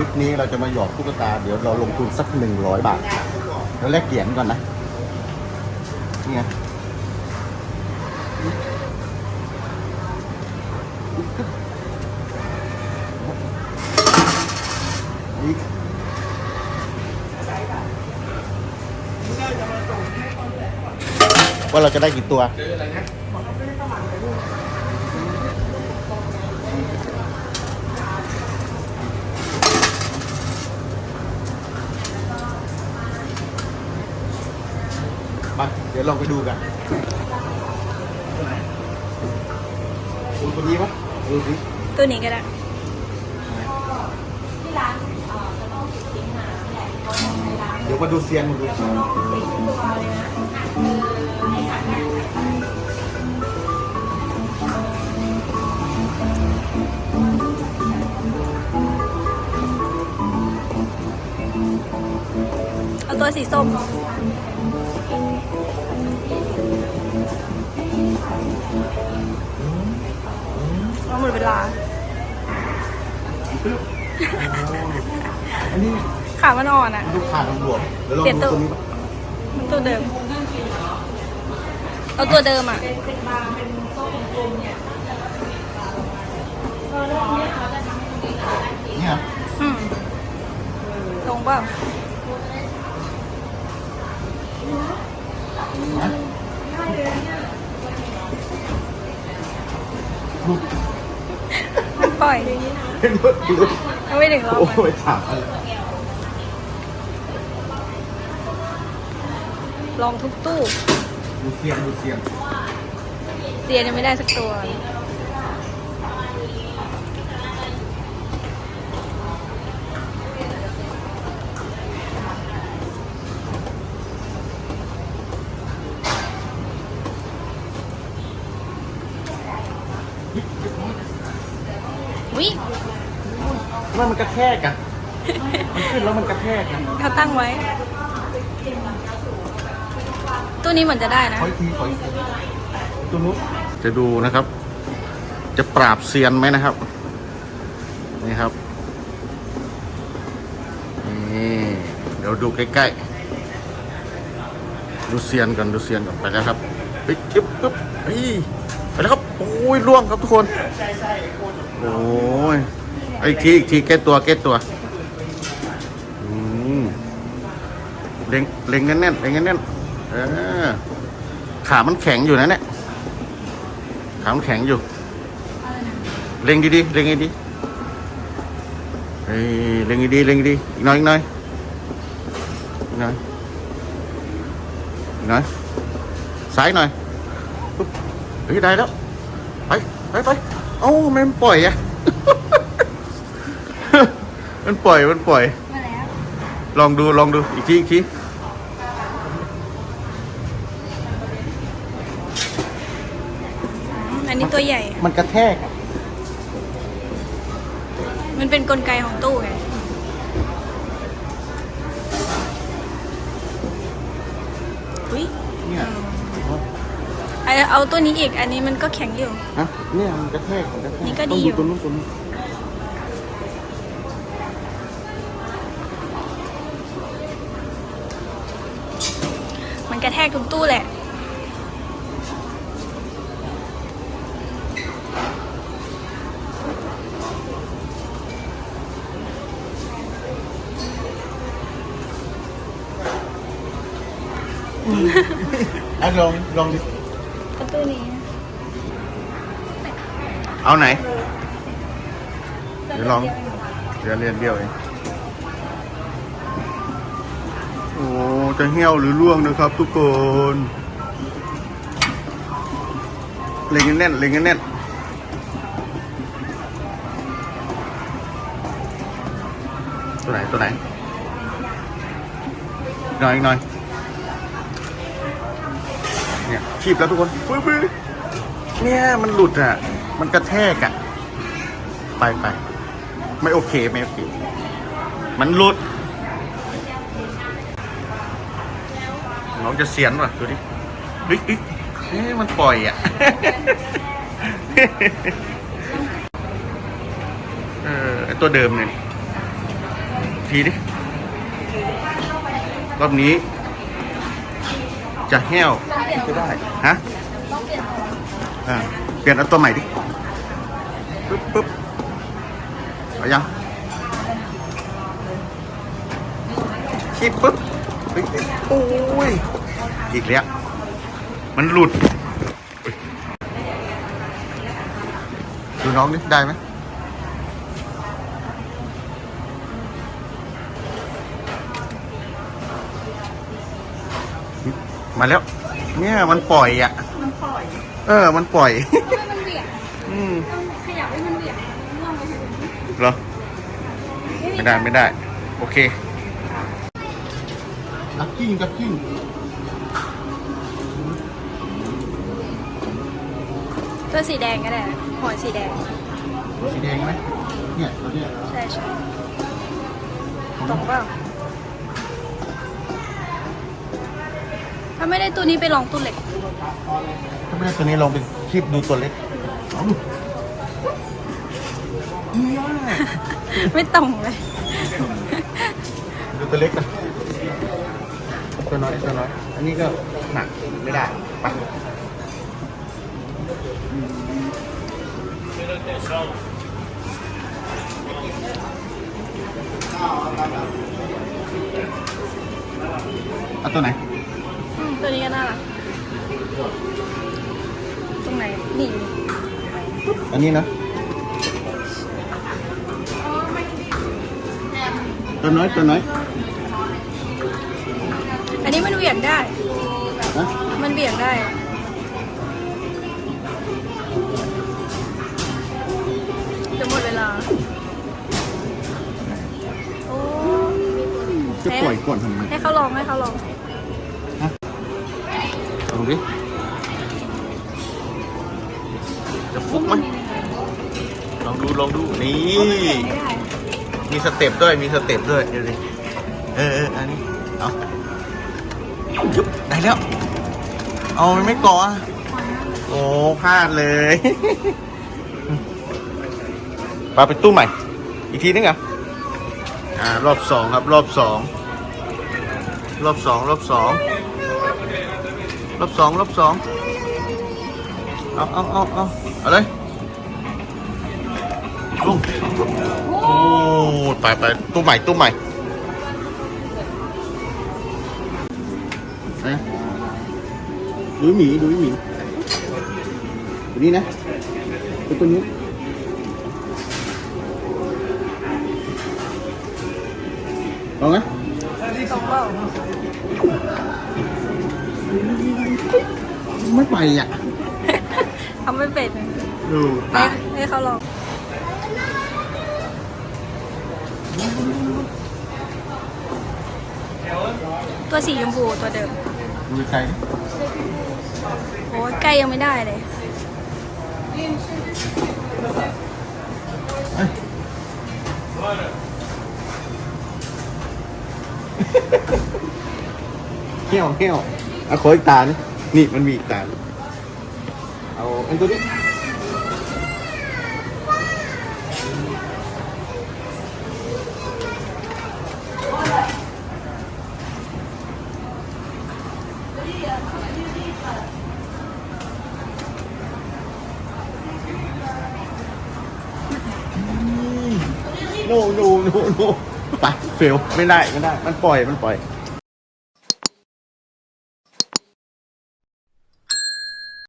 ลิปนี้เราจะมาหยอดตุ๊กตา เดี๋ยวเราลงทุนสักหนึ่งร้อยบาท แล้วแลกเหรียญก่อนนะนี่ไงว่าเราจะได้กี่ตัว ไปเดี๋ยวลองไปดูกันดูตัวนี้ปะดูสิตัวนี้ก็ได้เดี๋ยวมาดูเซียนมาดูเซียนเอาตัวสีส้ม ลา อันนี้ขามันอ่อนอะ ลูกค้าหลวมๆเดี๋ยวลองเปลี่ยนดูตัวตัวนี้ปะมันตัวเดิม เอาตัวเดิมอะเนี่ย ปล่อยลูกลูกเอาไม่ถึงรอบโอ้มันยถามอะไรลองทุกตู้ ดูเซียนดูเซียนเสียยังไม่ได้สักตัววิ ว่ามันกระแทกอะมันขึ้นแล้วมันกระแทกอะเขาตั้งไว้ตู้นี้เหมือนจะได้นะ ขออีกทีขออีกทีตัวนู้นจะดูนะครับ จะปราบเซียนไหมนะครับ นี่ครับ นี่เดี๋ยวดูใกล้ๆ ดูเซียนกันดูเซียนกันไปแล้วครับเฮ้ยปึ๊บปึ๊บเฮ้ยไปแล้วครับ โอ้ยล่วงครับทุกคน โอ้ยเอาอีกทีอีกทีแก้ตัวแก้ตัวอืมเล็งเล็งแน่นๆเล็งแน่นๆเออขามันแข็งอยู่นะเนี่ยขามันแข็งอยู่ เล็งดีๆเล็งดีๆเฮ้ยเล็งดีๆเล็งดีๆอีกหน่อยอีกหน่อยอีกหน่อยอีกหน่อยซ้ายหน่อยเฮ้ยได้แล้วไปไปไปเอ้าแม่มันปล่อยอะ มันปล่อย มันปล่อย มาแล้วลองดู ลองดู อีกที อีกที อันนี้ตัวใหญ่ มันกระแทกอะมันเป็นกลไกของตู้ไง อุ้ยเนี่ยเอาเอาตัวนี้อีก อันนี้มันก็แข็งอยู่ ฮะเนี่ยมันกระแทกมันกระแทกนี่ก็ต้ดีองอยู่ตัวนู้นตัวนู้น กระแทกทุกตู้แหละ อะลองลองดิก็ตู้นี้ เอาไหน เดี๋ยวลอง เดี๋ยวเรียนเดียวเอง จะเหี้ยวหรือล่วงนะครับ ทุกคนเล็งแน่นเล็งแน่นตัวไหนตัวไหนหน่อยหน่อยเนี่ยคีบแล้วทุกคนปึ๊บเนี่ยมันหลุดอะ มันกระแทกอะ ไปไปไม่โอเค ไม่โอเค มันหลุด น้อง จะเสียนว่ะดูดิเฮ้ยเฮ้ยเอ๊ะมันปล่อยอะเออไอ้ตัวเดิมเนี่ยทีดิรอบนี้ จะแห้วก็ได้ฮะอ่าเปลี่ยนเอาตัวใหม่ดิปึ๊บปึ๊บเอายังคิดปึ๊บเฮ้ยโอ้ย อีกแล้ว มันหลุดเฮ้ยดูน้องนี่ได้ไหมมาแล้ว เนี่ยมันปล่อยอะ มันปล่อย เออ มันปล่อยให้มันเบี่ยงอืมต้องขยับให้มันเบี่ยงล่องไปทางนี้เหรอ ไม่ได้ไม่ได้ โอเคลักกิ้งลักกิ้ง ตัวสีแดงก็ได้หัวสีแดงสีแดงไหมเนี่ยตัวเนี้ยใช่ใช่ตรงเปล่าถ้าไม่ได้ตัวนี้ไปลองตัวเล็ก ถ้าไม่ได้ตัวนี้ลองเป็นคลิปดูตัวเล็กเอาดูเนี่ยไม่ตรงเลย ดูตัวเล็กนะตัวน้อยตัวน้อย อันนี้ก็หนักไม่ได้ไป เอาตัวไหน อืมตัวนี้ก็น่ารักตรงไหน นี่ อันนี้นะตัวน้อยตัวน้อยอันนี้มันเหวี่ยงได้ นะมันเบี่ยงได้จะ จะปล่อยก่อนทำไมให้เขาลองให้เขาลองลองดิจะฟุกไหมลองดูลองดูนี่ไม่ได้มีสเต็ปด้วยมีสเต็ปด้วยเดี๋ยวดิเออเอออันนี้เอายุบได้แล้วเอามันไม่ก่ออะโอ้พลาดเลยปาไปตู้ใหม่ อีกทีนึงเหรอะ อ่ารอบสองครับรอบสองรอบสองรอบสองรอบสองรอบสองเอาเอาเอาเอาเอาเลยลุงโอ้ไปไปตู้ใหม่ตู้ใหม่นะดูหมีดูหมีตัวนี้นะตัวตัวนี้ ลองไหมตรงเปล่าไม่ไปอะทำไม่เป็นดูให้ตายให้เขาลองตัวสีชมพูตัวเดิมดูใจดิโอ้ยใกล้ยังไม่ได้เลยเอ้ย เหี้ยวเหี้ยวเอาขออีกตานี่นี่มันมีอีกตาเอาอันตัวนี้โนโนโนโนไปเฟลไม่ได้ไม่ได้ มันปล่อยมันปล่อย